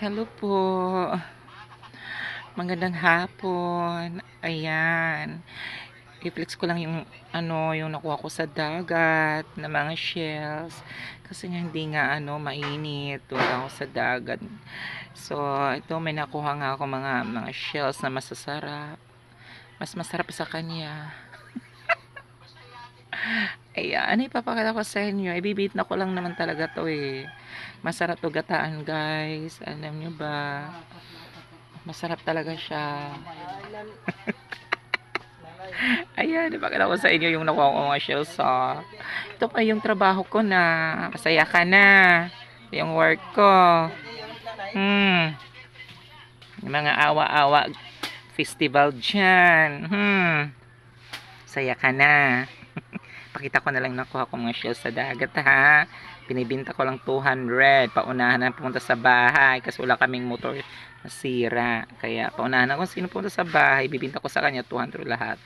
Hello po. Magandang hapon. Ayan. I-flex ko lang yung ano, yung nakuha ko sa dagat na mga shells. Kasi nga hindi nga ano, mainit. Wala ako sa dagat. So, ito may nakuha nga ako mga mga shells na masasarap. Mas masarap sa kanya. Ayan, ano ipapakita ko sa inyo? Ibibit na ko lang naman talaga to eh. Masarap to gataan guys. Alam nyo ba? Masarap talaga siya. Ayan, ipakita ko sa inyo yung nakuha ko mga shells ha. Ito pa yung trabaho ko na. Masaya ka na. Yung work ko. Hmm. Mga awa-awa festival dyan. Hmm. Saya ka na. Pakita ko na lang nakuha ko mga shells sa dagat ha. Binibinta ko lang 200. Paunahan na pumunta sa bahay kasi wala kaming motor na sira. Kaya paunahan na kung sino pumunta sa bahay, bibinta ko sa kanya 200 lahat.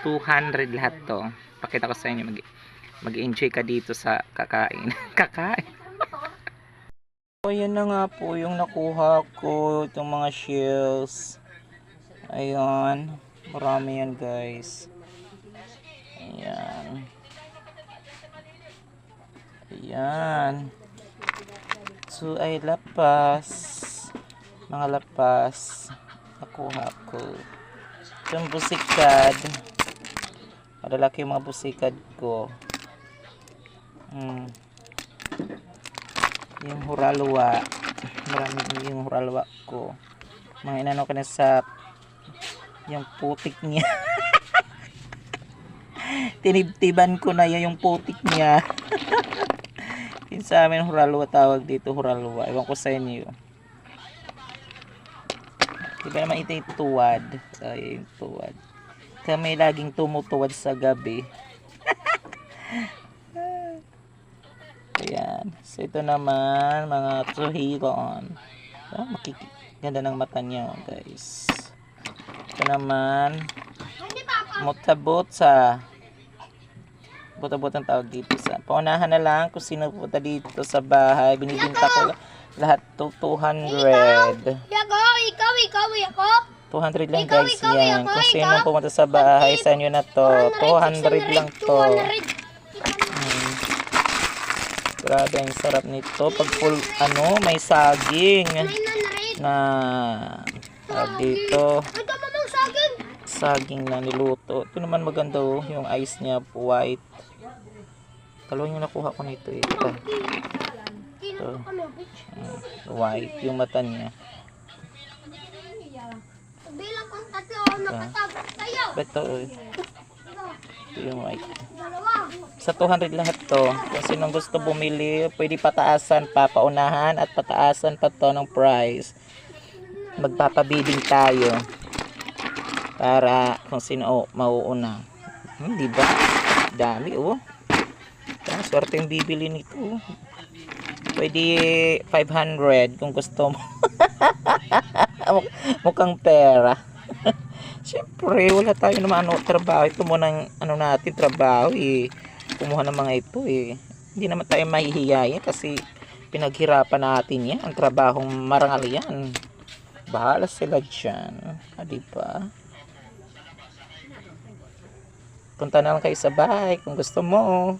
200 lahat to. Pakita ko sa inyo mag mag-enjoy ka dito sa kakain. kakain. O yan na nga po yung nakuha ko itong mga shells. Ayan. Marami yan guys. Ayan. Ayan. So, ay lapas. Mga lapas. Nakuha ko. Itong busikad. Malalaki yung mga busikad ko. Hmm. Yung huralwa. Marami yung huralwa ko. Mga inano ko na sa yung putik niya. Tinibtiban ko na yan yung putik niya. Yun sa amin huralwa tawag dito huralwa. Ewan ko sa inyo. Diba naman ito yung tuwad. Ay, yung tuwad. Kami laging tumutuwad sa gabi. Ayan. So, ito naman, mga tuhilon. Ah, makiki ganda ng mata niya, oh, guys. Ito naman, mutabota. Buta-buta ang tawag dito sa. Paunahan na lang kung sino pupunta dito sa bahay. Binibinta ko lahat to 200. Yago, ikaw, ikaw, ako. 200 lang Ikaw, guys ikaw, yan. ikaw, Kung ikaw. sino pumunta sa bahay, sa inyo na to. 200 lang to. 200. Hmm. Grabe, ang sarap nito. Pag full, ano, may saging 900. na tawag dito. Saging na niluto. Ito naman maganda oh, yung ice niya, white. Dalawang yung nakuha ko nito. eh. Ito, bitch. mm, white. Yung mata niya. Bilang kong tatlo, nakatagos sa'yo. Ito, oh. ito yung white. Dalawa. Sa 200 lahat to. Kung sinong gusto bumili, pwede pataasan pa, paunahan at pataasan pa to ng price. Magpapabidding tayo. Para kung sino oh, mauuna. Hmm, di ba? Dami oh. Kaya swerte yung bibili nito. Pwede 500 kung gusto mo. Muk- Mukhang pera. Siyempre, wala tayo naman ano, trabaho. Ito muna ang ano natin, trabaho eh. Kumuha ng mga ito eh. Hindi naman tayo mahihiyayin kasi pinaghirapan natin yan. Ang trabahong marangal yan. Bahala sila dyan. Ah, di ba? Punta na lang kayo sa bahay kung gusto mo.